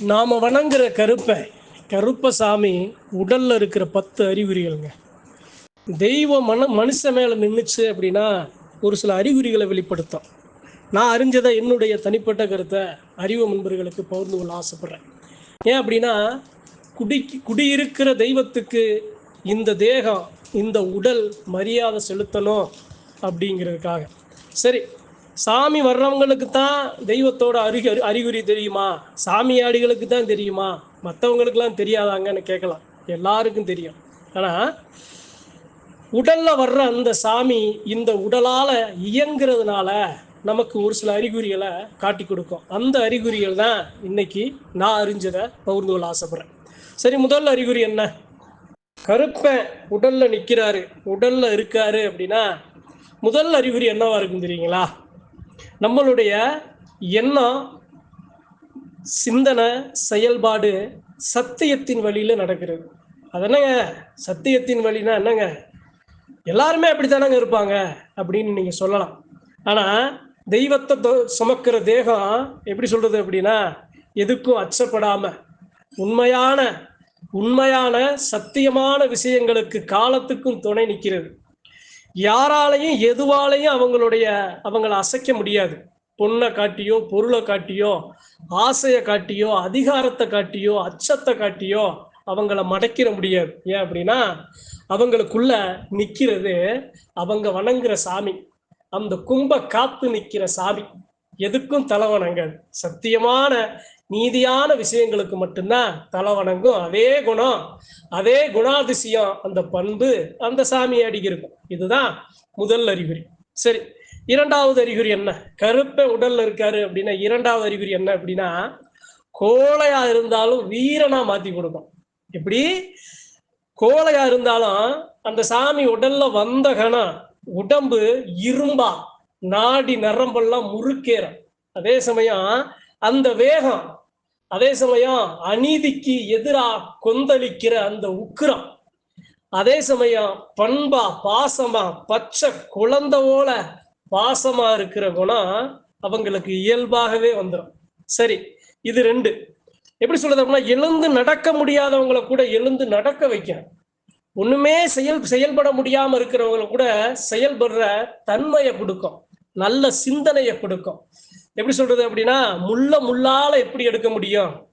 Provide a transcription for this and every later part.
நாம் வணங்குற கருப்பை கருப்பசாமி உடல்ல இருக்கிற பத்து அறிகுறிகள்ங்க. தெய்வம் மன மனுஷன் மேலே நின்றுச்சு அப்படின்னா ஒரு சில அறிகுறிகளை வெளிப்படுத்தும். நான் அறிஞ்சதை என்னுடைய தனிப்பட்ட கருத்தை அறிவு நண்பர்களுக்கு பகிர்ந்து கொள்ள ஆசைப்பட்றேன். ஏன் அப்படின்னா குடி குடியிருக்கிற தெய்வத்துக்கு இந்த தேகம் இந்த உடல் மரியாதை செலுத்தணும் அப்படிங்கிறதுக்காக. சரி சாமி வர்றவங்களுக்கு தான் தெய்வத்தோட அறிகு அறிகுறி தெரியுமா? சாமியாடிகளுக்கு தான் தெரியுமா? மற்றவங்களுக்குலாம் தெரியாதாங்கன்னு கேட்கலாம். எல்லாருக்கும் தெரியும். ஆனால் உடலில் வர்ற அந்த சாமி இந்த உடலால் இயங்குறதுனால நமக்கு ஒரு சில அறிகுறிகளை காட்டி கொடுக்கும். அந்த அறிகுறிகள் தான் இன்னைக்கு நான் அறிஞ்சதை பகிர்ந்து கொள்ள ஆசைப்படுறேன். சரி முதல் அறிகுறி என்ன? கருப்பன் உடல்ல நிற்கிறாரு உடல்ல இருக்காரு அப்படின்னா முதல் அறிகுறி என்னவா இருக்கும் தெரியுங்களா? நம்மளுடைய எண்ணம் சிந்தனை செயல்பாடு சத்தியத்தின் வழியில் நடக்கிறது அது என்னங்க? சத்தியத்தின் வழினா என்னங்க? எல்லாருமே அப்படித்தானங்க இருப்பாங்க அப்படின்னு நீங்கள் சொல்லலாம். ஆனால் தெய்வத்தை தொ- சுமக்கிற தேகம் எப்படி சொல்றது அப்படின்னா எதுக்கும் அச்சப்படாம உண்மையான உண்மையான சத்தியமான விஷயங்களுக்கு காலத்துக்கும் துணை நிற்கிறது யாராலையும் எதுவாலையும் அவங்களுடைய அவங்கள அசைக்க முடியாது. பொண்ணை காட்டியோ பொருளை காட்டியோ ஆசையை காட்டியோ அதிகாரத்தை காட்டியோ அச்சத்தை காட்டியோ அவங்கள மடக்கிற முடியாது. ஏன் அப்படின்னா அவங்களுக்குள்ள நிக்கிறது அவங்க வணங்குற சாமி. அந்த கும்ப காத்து நிக்கிற சாமி. எதுக்கும் தலை வணங்காது. சத்தியமான நீதியான விஷயங்களுக்கு மட்டும்தான் தலை வணங்கும் அதே குணம் அதே குணாதிசயம் அந்த பண்பு அந்த சாமி அடிக்கு இருக்கும். இதுதான் முதல் அறிகுறி. சரி இரண்டாவது அறிகுறி என்ன? கருப்பை உடல்ல இருக்காரு அப்படின்னா இரண்டாவது அறிகுறி என்ன அப்படின்னா கோழையா இருந்தாலும் வீரனா மாத்தி கொடுக்கும். எப்படி? கோழையா இருந்தாலும் அந்த சாமி உடல்ல வந்த கணம் உடம்பு இரும்பா நாடி நரம்பெல்லாம் முறுக்கேறும். அதே சமயம் அந்த வேகம் அதே சமயம் அநீதிக்கு எதிரா கொந்தளிக்கிற அந்த உக்கிரம். அதே சமயம் பண்பா பாசமா பச்சை குழந்தைவோல பாசமா இருக்கிற குணம் அவங்களுக்கு இயல்பாகவே வந்துடும் சரி இது ரெண்டு. எப்படி சொல்றது அப்படின்னா எழுந்து நடக்க முடியாதவங்களை கூட எழுந்து நடக்க வைக்கணும். ஒண்ணுமே செயல் செயல்பட முடியாம இருக்கிறவங்களை கூட செயல்படுற தன்மையை கொடுக்கும். நல்ல சிந்தனையை கொடுக்கும். எப்படி சொல்றது அப்படின்னா முள்ள முள்ளால எப்படி எடுக்க முடியும்?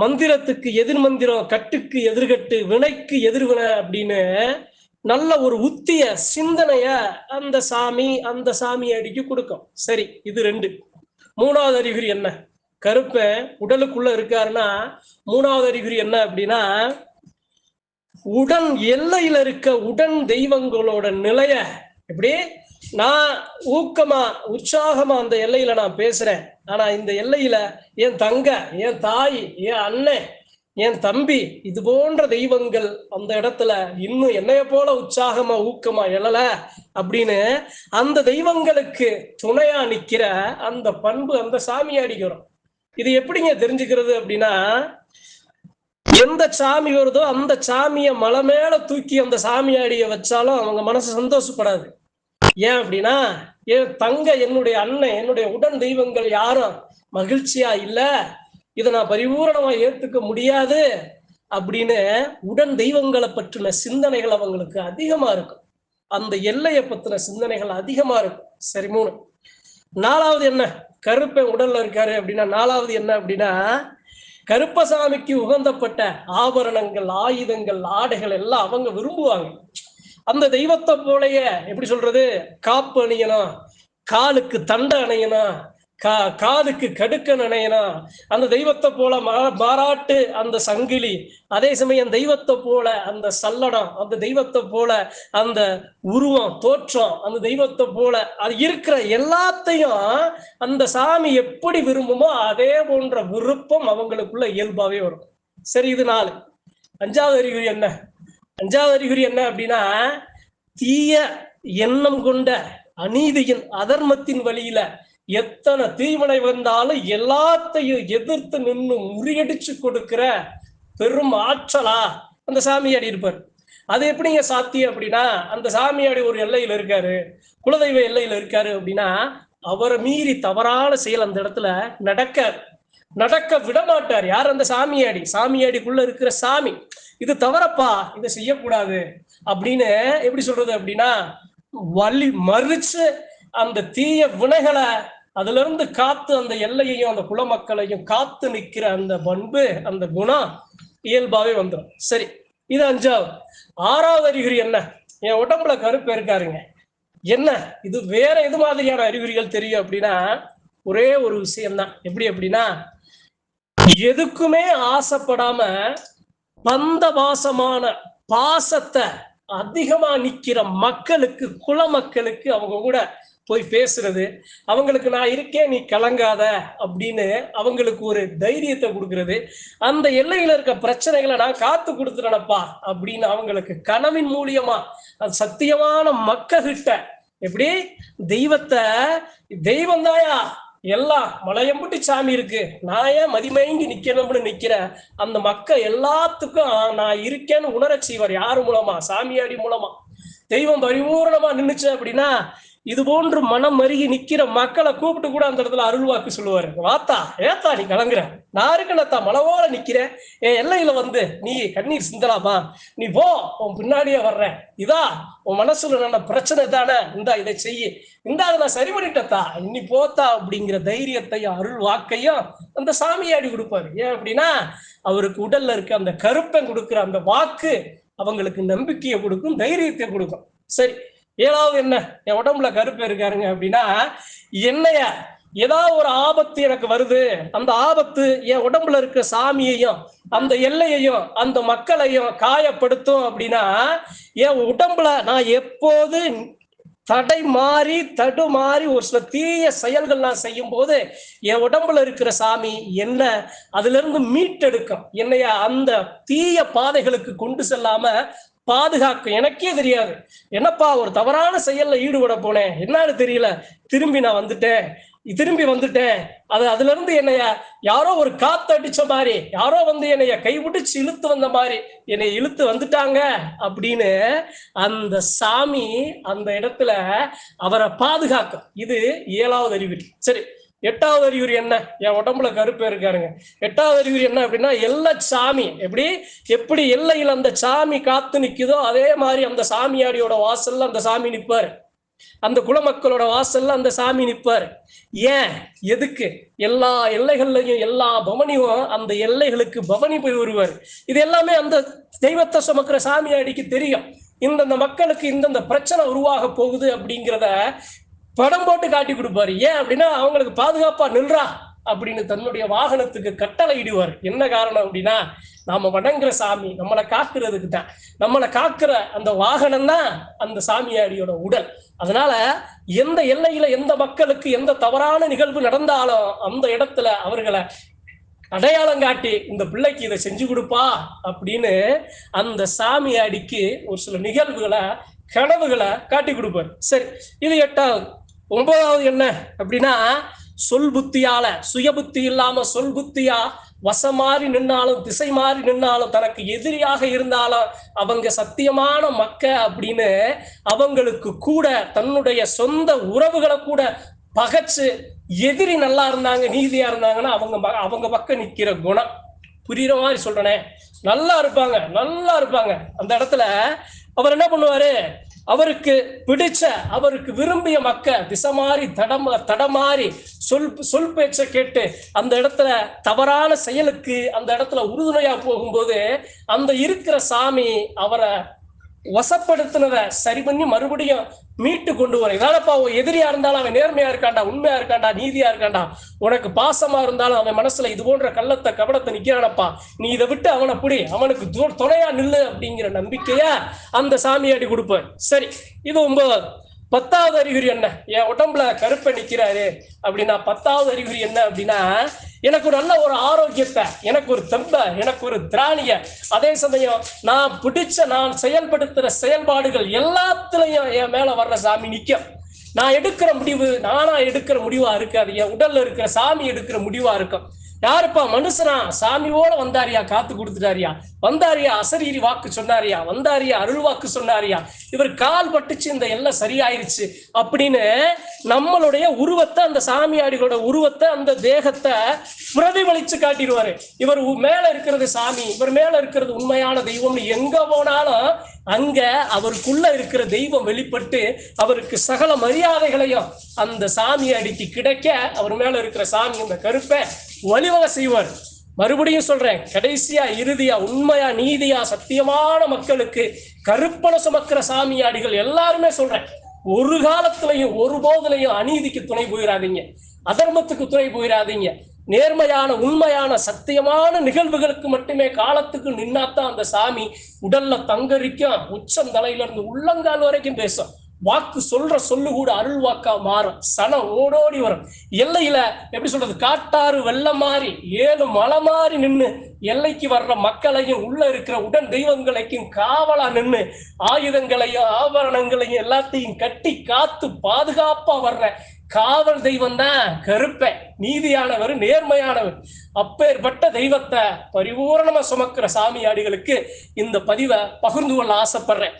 மந்திரத்துக்கு எதிர் மந்திரம் கட்டுக்கு எதிர்கட்டு வினைக்கு எதிர்வினை அப்படின்னு நல்ல ஒரு உத்திய சிந்தனைய அந்த சாமி அந்த சாமி அடிக்கு கொடுக்கும். சரி இது ரெண்டு. மூணாவது அறிகுறி என்ன? கருப்பன் உடலுக்குள்ள இருக்காருன்னா மூணாவது அறிகுறி என்ன அப்படின்னா உடன் எல்லையில இருக்க உடன் தெய்வங்களோட நிலைய எப்படி? நான் ஊக்கமா உற்சாகமா அந்த எல்லையில நான் பேசுறேன். ஆனா இந்த எல்லையில என் தங்க என் தாய் என் அண்ணன் என் தம்பி இது போன்ற தெய்வங்கள் அந்த இடத்துல இன்னும் என்னைய போல உற்சாகமா ஊக்கமா எழல அப்படின்னு அந்த தெய்வங்களுக்கு துணையா நிக்கிற அந்த பண்பு அந்த சாமியாடிக்கு வரும். இது எப்படிங்க தெரிஞ்சுக்கிறது அப்படின்னா எந்த சாமி வருதோ அந்த சாமியை மலை மேல தூக்கி அந்த சாமியாடிய வச்சாலும் அவங்க மனசு சந்தோஷப்படாது. ஏன் அப்படின்னா என் தங்க என்னுடைய அண்ணன் என்னுடைய உடன் தெய்வங்கள் யாரும் மகிழ்ச்சியா இல்ல. இதை நான் பரிபூரணமா ஏத்துக்க முடியாது அப்படின்னு உடன் தெய்வங்களை பற்றின சிந்தனைகள் அவங்களுக்கு அதிகமா இருக்கும். அந்த எல்லையை பத்தின சிந்தனைகள் அதிகமா இருக்கும். சரி மூணு. நாலாவது என்ன? கருப்பன் உடல்ல இருக்காரு அப்படின்னா நாலாவது என்ன அப்படின்னா கருப்பசாமிக்கு உகந்தப்பட்ட ஆபரணங்கள் ஆயுதங்கள் ஆடைகள் எல்லாம் அவங்க விரும்புவாங்க. அந்த தெய்வத்தை போலயே எப்படி சொல்றது? காப்பு அணியணும் காலுக்கு தண்டை அணையணும் கா காதுக்கு கடுக்க அணையனா அந்த தெய்வத்தை போல மா- மாறாட்டு அந்த சங்கிலி அதே சமயம் தெய்வத்தை போல அந்த சல்லடம் அந்த தெய்வத்தை போல அந்த உருவம் தோற்றம் அந்த தெய்வத்தை போல அது இருக்கிற எல்லாத்தையும் அந்த சாமி எப்படி விரும்புமோ அதே போன்ற விருப்பம் அவங்களுக்குள்ள இயல்பாவே வரும். சரி இது நாலு. அஞ்சாவது அறிகுறி என்ன? அஞ்சாவது அறிகுறி என்ன அப்படின்னா தீய எண்ணம் கொண்ட அநீதியின் அதர்மத்தின் வழியில எத்தனை தீவினை வந்தாலும் எல்லாத்தையும் எதிர்த்து நின்று முறியடிச்சு கொடுக்கிற பெரும் ஆற்றலா அந்த சாமியாடி இருப்பார். அது எப்படிங்க சாத்தியம் அப்படின்னா அந்த சாமியாடி ஒரு எல்லையில இருக்காரு குலதெய்வ எல்லையில இருக்காரு அப்படின்னா அவரை மீறி தவறான செயல் அந்த இடத்துல நடக்காது. நடக்க விட மாட்டார் யார் அந்த சாமியாடி? சாமியாடிக்குள்ள இருக்கிற சாமி. இது தவறப்பா இதை செய்யக்கூடாது. அப்படின்னு எப்படி சொல்றது அப்படின்னா வலி மறுச்சு அந்த தீய வினைகளை அதுல இருந்து காத்து அந்த எல்லையையும் அந்த குலமக்களையும் காத்து நிக்கிற அந்த பண்பு அந்த குணம் இயல்பாவே வந்துடும் சரி இது அஞ்சாவது. ஆறாவது அறிகுறி என்ன? என் உடம்புல கருப்பு இருக்காருங்க. என்ன? இது வேற எது மாதிரியான அறிகுறிகள் தெரியும் அப்படின்னா ஒரே ஒரு விஷயம்தான். எப்படி அப்படின்னா எதுக்குமே ஆசைப்படாம பந்த பாசமான பாசத்தை அதிகமா நிக்கிற மக்களுக்கு குல மக்களுக்கு அவங்க கூட போய் பேசுறது அவங்களுக்கு நான் இருக்கேன் நீ கலங்காத அப்படின்னு அவங்களுக்கு ஒரு தைரியத்தை கொடுக்கறது அந்த எல்லையில இருக்க பிரச்சனைகளை நான் காத்து கொடுத்துறேனப்பா அப்படின்னு அவங்களுக்கு கனவின் மூலியமா அது சத்தியமான மக்கள்கிட்ட எப்படி தெய்வத்தை தெய்வம் தாயா எல்லாம் மலையம்புட்டி சாமி இருக்கு. நான் ஏன் மதிமயங்கி நிக்கணும்னு நிக்கிறேன்? அந்த மக்கள் எல்லாத்துக்கும் நான் இருக்கேன்னு உணர செய்வார். யாரு மூலமா? சாமியாடி மூலமா. தெய்வம் பரிபூர்ணமா நின்னுச்சு அப்படின்னா இது போன்று மனம் அருகி நிக்கிற மக்களை கூப்பிட்டு கூட அந்த இடத்துல அருள்வாக்கு சொல்லுவாரு. வாத்தா ஏத்தா நீ கலங்குற. நான் இருக்கணத்தா மலவோட நிக்கிறேன் என் எல்லையில வந்து நீ கண்ணீர் சிந்தலாமா? நீ போ உன் பின்னாடியே வர்றேன். இதா உன் மனசுல நல்ல பிரச்சனை தானே. இந்தா இதை செய்ய. இந்தா அதை நான் சரி பண்ணிட்டத்தா இன்னி போத்தா அப்படிங்கிற தைரியத்தையும் அருள் வாக்கையும் அந்த சாமியாடி கொடுப்பாரு. ஏன் அப்படின்னா அவருக்கு உடல்ல இருக்க அந்த கருப்பை கொடுக்குற அந்த வாக்கு அவங்களுக்கு நம்பிக்கையை கொடுக்கும் தைரியத்தை கொடுக்கும். சரி ஏதாவது என்ன? என் உடம்புல கருப்பு இருக்காருங்க அப்படின்னா என்னைய ஏதாவது ஒரு ஆபத்து எனக்கு வருது அந்த ஆபத்து என் உடம்புல இருக்க சாமியையும் அந்த எல்லையையும் அந்த மக்களையும் காயப்படுத்தும் அப்படின்னா என் உடம்புல நான் எப்போது தடை மாறி தடுமாறி ஒரு சில தீய செயல்கள் நான் செய்யும் போது என் உடம்புல இருக்கிற சாமி என்ன அதுல இருந்து மீட்டெடுக்கும். என்னைய அந்த தீய பாதைகளுக்கு கொண்டு செல்லாம பாதுகாக்கும் எனக்கே தெரியாது. என்னப்பா ஒரு தவறான செயல்ல ஈடுபட போனேன். என்னன்னு தெரியல. திரும்பி நான் வந்துட்டேன். திரும்பி வந்துட்டேன். அது அதுல இருந்து என்னைய யாரோ ஒரு காத்து அடிச்ச மாதிரி யாரோ வந்து என்னைய கைவிடிச்சு இழுத்து வந்த மாதிரி என்னை இழுத்து வந்துட்டாங்க அப்படின்னு அந்த சாமி அந்த இடத்துல அவரை பாதுகாக்கும். இது ஏழாவது அறிகுறி. சரி. எட்டாவது அறிகுறி என்ன? என் உடம்புல கருப்பே இருக்காருங்க எட்டாவது அறிகுறி என்ன அப்படின்னா எல்லா சாமி. எப்படி? எப்படி எல்லையில் அந்த சாமி காத்து நிற்குதோ அதே மாதிரி அந்த சாமியாடியோட வாசல்ல அந்த சாமி நிற்பாரு அந்த குலமக்களோட வாசல்ல அந்த சாமி நிற்பாரு ஏன்? எதுக்கு? எல்லா எல்லைகள்லையும் எல்லா பவனியும் அந்த எல்லைகளுக்கு பவனி போய் வருவார். இது எல்லாமே அந்த தெய்வத்தை சுமக்கிற சாமியாடிக்கு தெரியும். இந்தந்த மக்களுக்கு இந்தந்த பிரச்சனை உருவாக போகுது அப்படிங்கிறத படம் போட்டு காட்டி கொடுப்பாரு. ஏன் அப்படின்னா அவங்களுக்கு பாதுகாப்பா நின்றா அப்படின்னு தன்னுடைய வாகனத்துக்கு கட்டளை இடுவார் என்ன காரணம் அப்படின்னா நாம வணங்குற சாமி நம்மளை காக்குறதுக்கு தான். நம்மளை காக்குற அந்த வாகனம் தான் அந்த சாமியாடியோட உடல். அதனால எந்த எல்லையில எந்த மக்களுக்கு எந்த தவறான நிகழ்வு நடந்தாலும் அந்த இடத்துல அவர்களை அடையாளம் காட்டி இந்த பிள்ளைக்கு இதை செஞ்சு கொடுப்பா அப்படின்னு அந்த சாமியாடிக்கு ஒரு சில நிகழ்வுகளை கனவுகளை காட்டி கொடுப்பார். சரி இது எட்டாவது. ஒன்பதாவது என்ன அப்படின்னா சொல் புத்தியால சுய புத்தி இல்லாம சொல் புத்தியா வசம் மாறி நின்னாலும் திசை மாறி நின்னாலும் தனக்கு எதிரியாக இருந்தாலும் அவங்க சத்தியமான மக்க அப்படின்னு அவங்களுக்கு கூட தன்னுடைய சொந்த உறவுகளை கூட பகைச்சு எதிரி நல்லா இருந்தாங்க நீதியா இருந்தாங்கன்னா அவங்க அவங்க பக்கம் நிக்கிற குணம். புரியுற மாதிரி சொல்றனே. நல்லா இருப்பாங்க நல்லா இருப்பாங்க. அந்த இடத்துல அவர் என்ன பண்ணுவாரு? அவருக்கு பிடிச்ச அவருக்கு விரும்பிய மக்க திசமாறி தடமா தடமாறி சொல் சொல் பேச்சை கேட்டு அந்த இடத்துல தவறான செயலுக்கு அந்த இடத்துல உறுதுணையா போகும்போது அந்த இருக்கிற சாமி அவரை வசப்படுத்தினதை சரி பண்ணி மறுபடியும் மீட்டு கொண்டு வரும் இதானப்பா உன் எதிரியா இருந்தாலும் அவன் நேர்மையா இருக்காண்டா உண்மையா இருக்காண்டா நீதியா இருக்காண்டா உனக்கு பாசமா இருந்தாலும் அவன் மனசுல இது போன்ற கள்ளத்தை கபடத்தை நிக்கிறானப்பா. நீ இதை விட்டு அவனை புடி. அவனுக்கு துணையா நில்லு அப்படிங்கிற நம்பிக்கைய அந்த சாமியாடி கொடுப்பேன் சரி இது ஒன்பதாவது பத்தாவது அறிகுறி என்ன? என் உடம்புல கருப்பை நிக்கிறாரு அப்படின்னா பத்தாவது அறிகுறி என்ன அப்படின்னா எனக்கு ஒரு நல்ல ஒரு ஆரோக்கியத்தை எனக்கு ஒரு தெம்ப எனக்கு ஒரு திராணிய. அதே சமயம் நான் பிடிச்ச நான் செயல்படுத்துற செயல்பாடுகள் எல்லாத்துலயும் என் மேல வர்ற சாமி நிற்கும் நான் எடுக்கிற முடிவு நானா எடுக்கிற முடிவா இருக்காது என் உடல்ல இருக்கிற சாமி எடுக்கிற முடிவா இருக்கும். யாருப்பா மனுஷனா? சாமியோட வந்தாரியா? காத்து கொடுத்துட்டாரியா? வந்தாரியா? அசரீரி வாக்கு சொன்னாரியா? வந்தாரியா? அருள் வாக்கு சொன்னாரியா? இவர் கால் பட்டுச்சு இந்த எல்லாம் சரியாயிருச்சு அப்படின்னு நம்மளுடைய உருவத்தை அந்த சாமியாடிகளோட உருவத்தை அந்த தேகத்தை பிரதிபலிச்சு காட்டிடுவாரு. இவர் உ- மேல இருக்கிறது சாமி இவர் மேல இருக்கிறது உண்மையான தெய்வம்னு எங்க போனாலும் அங்க அவருக்குள்ள இருக்கிற தெய்வம் வெளிப்பட்டு அவருக்கு சகல மரியாதைகளையும் அந்த சாமி அடிக்கு கிடைக்க அவர் மேல இருக்கிற சாமி அந்த கருப்பை வழிவகை செய்வார். மறுபடியும் சொல்றேன் கடைசியா இறுதியா உண்மையா நீதியா சத்தியமான மக்களுக்கு கருப்பனை சுமக்கிற சாமியாடிகள் எல்லாருமே சொல்றேன். ஒரு காலத்திலையும் ஒரு போதிலையும் அநீதிக்கு துணை போயிடாதீங்க அதர்மத்துக்கு துணை போயிடாதீங்க நேர்மையான உண்மையான சத்தியமான நிகழ்வுகளுக்கு மட்டுமே காலத்துக்கு நின்னாத்தான் அந்த சாமி உடல்ல தங்கரிக்கும். உச்சந்தலையிலிருந்து உள்ளங்கால் வரைக்கும் பேசும். வாக்கு சொல்ற சொல்லு கூட அருள் வாக்கா மாறும். சனம் ஓடோடி வரும். எல்லையில எப்படி சொல்றது? காட்டாறு வெள்ளம் மாறி ஏழு மலை மாறி நின்று எல்லைக்கு வர்ற மக்களையும் உள்ள இருக்கிற உடன் தெய்வங்களையும் காவலா நின்று ஆயுதங்களையும் ஆபரணங்களையும் எல்லாத்தையும் கட்டி காத்து பாதுகாப்பா வர்ற காவல் தெய்வம் தான் கருப்பை. நீதியானவர் நேர்மையானவர். அப்பேற்பட்ட தெய்வத்தை பரிபூரணமா சுமக்கிற சாமியாடிகளுக்கு இந்த பதிவை பகிர்ந்து கொள்ள ஆசைப்படுறேன்.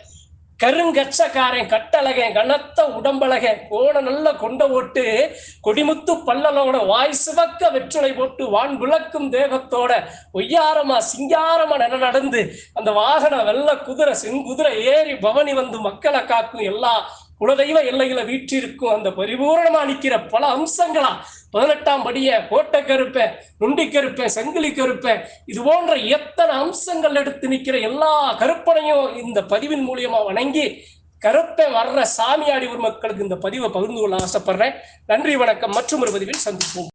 கருங்கச்சக்காரன் கட்டழகன் கனத்த உடம்பழகன் கோண நல்ல கொண்ட ஓட்டு கொடிமுத்து பல்லலோட வாய் சிவக்க வெற்றுளை போட்டு வான் விளக்கும் தேகத்தோட ஒய்யாரமா சிங்காரமா நென நடந்து அந்த வாகன வெள்ள குதிரை செங்குதிரை ஏறி பவனி வந்து மக்களை காக்கும் எல்லா குலதெய்வ எல்லையில வீற்றிருக்கும் அந்த பரிபூரணமா நிக்கிற பல அம்சங்களா? பதினெட்டாம் படிய கோட்டை கருப்பேன் நுண்டி கருப்பேன் சங்கிலி கருப்பேன் இது போன்ற எத்தனை அம்சங்கள் எடுத்து நிக்கிற எல்லா கருப்பனையும் இந்த பதிவின் மூலியமா வணங்கி கருப்பை வர்ற சாமியாடி ஒரு மக்களுக்கு இந்த பதிவை பகிர்ந்து கொள்ள ஆசைப்படுறேன். நன்றி வணக்கம். மற்றும் ஒரு பதிவில் சந்திப்போம்.